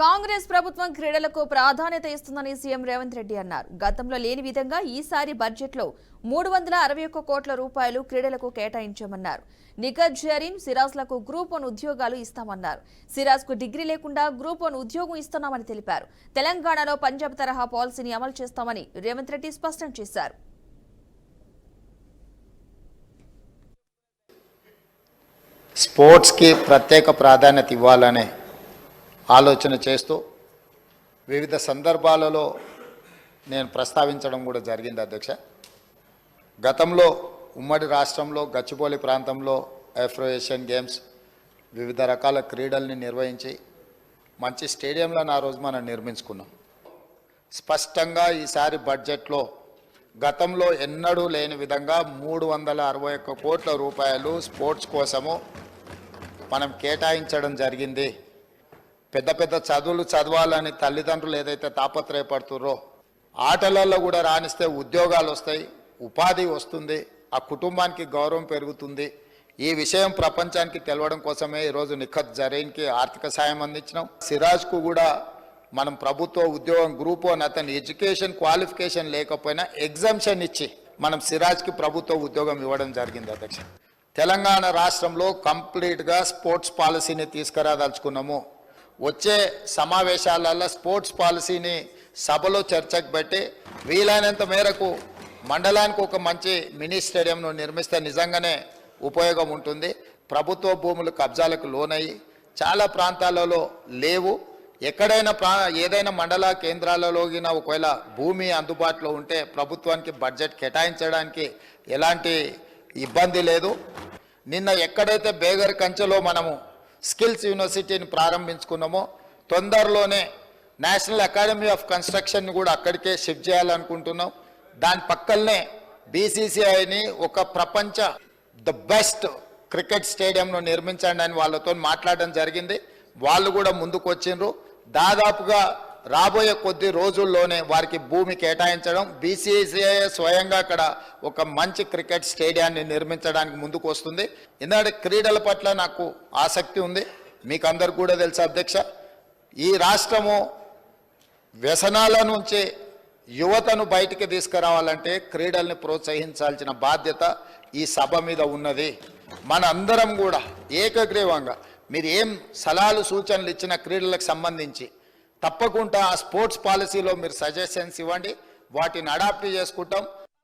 కాంగ్రెస్ ప్రభుత్వం క్రీడలకు ప్రాధాన్యత ఇస్తుందని సీఎం రేవంత్ రెడ్డి అన్నారు. గతంలో లేని విధంగా ఈసారి బడ్జెట్లో మూడు వందల అరవై ఒక్క కోట్ల రూపాయలు క్రీడలకు కేటాయించామన్నారు. నిఖత్ జరీన్ సిరాజ్లకు గ్రూప్ వన్ ఉద్యోగాలు ఇస్తామన్నారు. సిరాజ్కు డిగ్రీ లేకుండా గ్రూప్ వన్ ఉద్యోగం ఇస్తున్నామని తెలిపారు. తెలంగాణలో పంజాబ్ తరహా పాలసీని అమలు చేస్తామని రేవంత్ రెడ్డి స్పష్టం చేశారు. స్పోర్ట్స్కి ప్రత్యేక ప్రాధాన్యత ఇవ్వాలనే ఆలోచన చేస్తూ వివిధ సందర్భాలలో నేను ప్రస్తావించడం కూడా జరిగింది అధ్యక్ష. గతంలో ఉమ్మడి రాష్ట్రంలో గచ్చిబౌలి ప్రాంతంలో ఆఫ్రో గేమ్స్ వివిధ రకాల క్రీడల్ని నిర్వహించి మంచి స్టేడియంలను ఆ రోజు మనం నిర్మించుకున్నాం. స్పష్టంగా ఈసారి బడ్జెట్లో గతంలో ఎన్నడూ లేని విధంగా మూడు వందల అరవై ఒక్క కోట్ల రూపాయలు స్పోర్ట్స్ కోసము మనం కేటాయించడం జరిగింది. పెద్ద పెద్ద చదువులు చదవాలని తల్లిదండ్రులు ఏదైతే తాపత్రయపడుతుర్రో ఆటలలో కూడా రాణిస్తే ఉద్యోగాలు వస్తాయి ఉపాధి వస్తుంది ఆ కుటుంబానికి గౌరవం పెరుగుతుంది. ఈ విషయం ప్రపంచానికి తెలవడం కోసమే ఈరోజు నిఖత్ జరీన్కి ఆర్థిక సాయం అందించినాం. సిరాజ్కు కూడా మనం ప్రభుత్వ ఉద్యోగం గ్రూప్ అని అతని ఎడ్యుకేషన్ క్వాలిఫికేషన్ లేకపోయినా ఎగ్జామ్షన్ ఇచ్చి మనం సిరాజ్కి ప్రభుత్వ ఉద్యోగం ఇవ్వడం జరిగింది అధ్యక్ష. తెలంగాణ రాష్ట్రంలో కంప్లీట్గా స్పోర్ట్స్ పాలసీని తీసుకురాదలుచుకున్నాము. వచ్చే సమావేశాలలో స్పోర్ట్స్ పాలసీని సభలో చర్చకు పెట్టి వీలైనంత మేరకు మండలానికి ఒక మంచి మినీ స్టేడియంను నిర్మిస్తే నిజంగానే ఉపయోగం ఉంటుంది. ప్రభుత్వ భూములు కబ్జాలకు లోనయ్యి చాలా ప్రాంతాలలో లేవు. ఎక్కడైనా ప్రా ఏదైనా మండల కేంద్రాలలోగిన ఒకవేళ భూమి అందుబాటులో ఉంటే ప్రభుత్వానికి బడ్జెట్ కేటాయించడానికి ఎలాంటి ఇబ్బంది లేదు. నిన్న ఎక్కడైతే బేగర్ కంచెలో మనము స్కిల్స్ యూనివర్సిటీని ప్రారంభించుకున్నామో. తొందరలోనే నేషనల్ అకాడమీ ఆఫ్ కన్స్ట్రక్షన్ కూడా అక్కడికే షిఫ్ట్ చేయాలనుకుంటున్నాం. దాని పక్కనే బీసీసీఐని ఒక ప్రపంచ ద బెస్ట్ క్రికెట్ స్టేడియంను నిర్మించండి అని వాళ్ళతో మాట్లాడడం జరిగింది. వాళ్ళు కూడా ముందుకు వచ్చిండ్రు దాదాపుగా రాబోయే కొద్ది రోజుల్లోనే వారికి భూమి కేటాయించడం బీసీసీఐ స్వయంగా అక్కడ ఒక మంచి క్రికెట్ స్టేడియాన్ని నిర్మించడానికి ముందుకు వస్తుంది. ఎందుకంటే క్రీడల పట్ల నాకు ఆసక్తి ఉంది. మీకు అందరు కూడా తెలుసు అధ్యక్ష. ఈ రాష్ట్రము వ్యసనాల నుంచి యువతను బయటికి తీసుకురావాలంటే క్రీడల్ని ప్రోత్సహించాల్సిన బాధ్యత ఈ సభ మీద ఉన్నది. మన అందరం కూడా ఏకగ్రీవంగా మీరు ఏం సలహాలు సూచనలు ఇచ్చిన క్రీడలకు సంబంధించి తప్పకుండా ఆ స్పోర్ట్స్ పాలసీలో మీరు సజెషన్స్ ఇవ్వండి వాటిని అడాప్ట్ చేసుకుంటాం.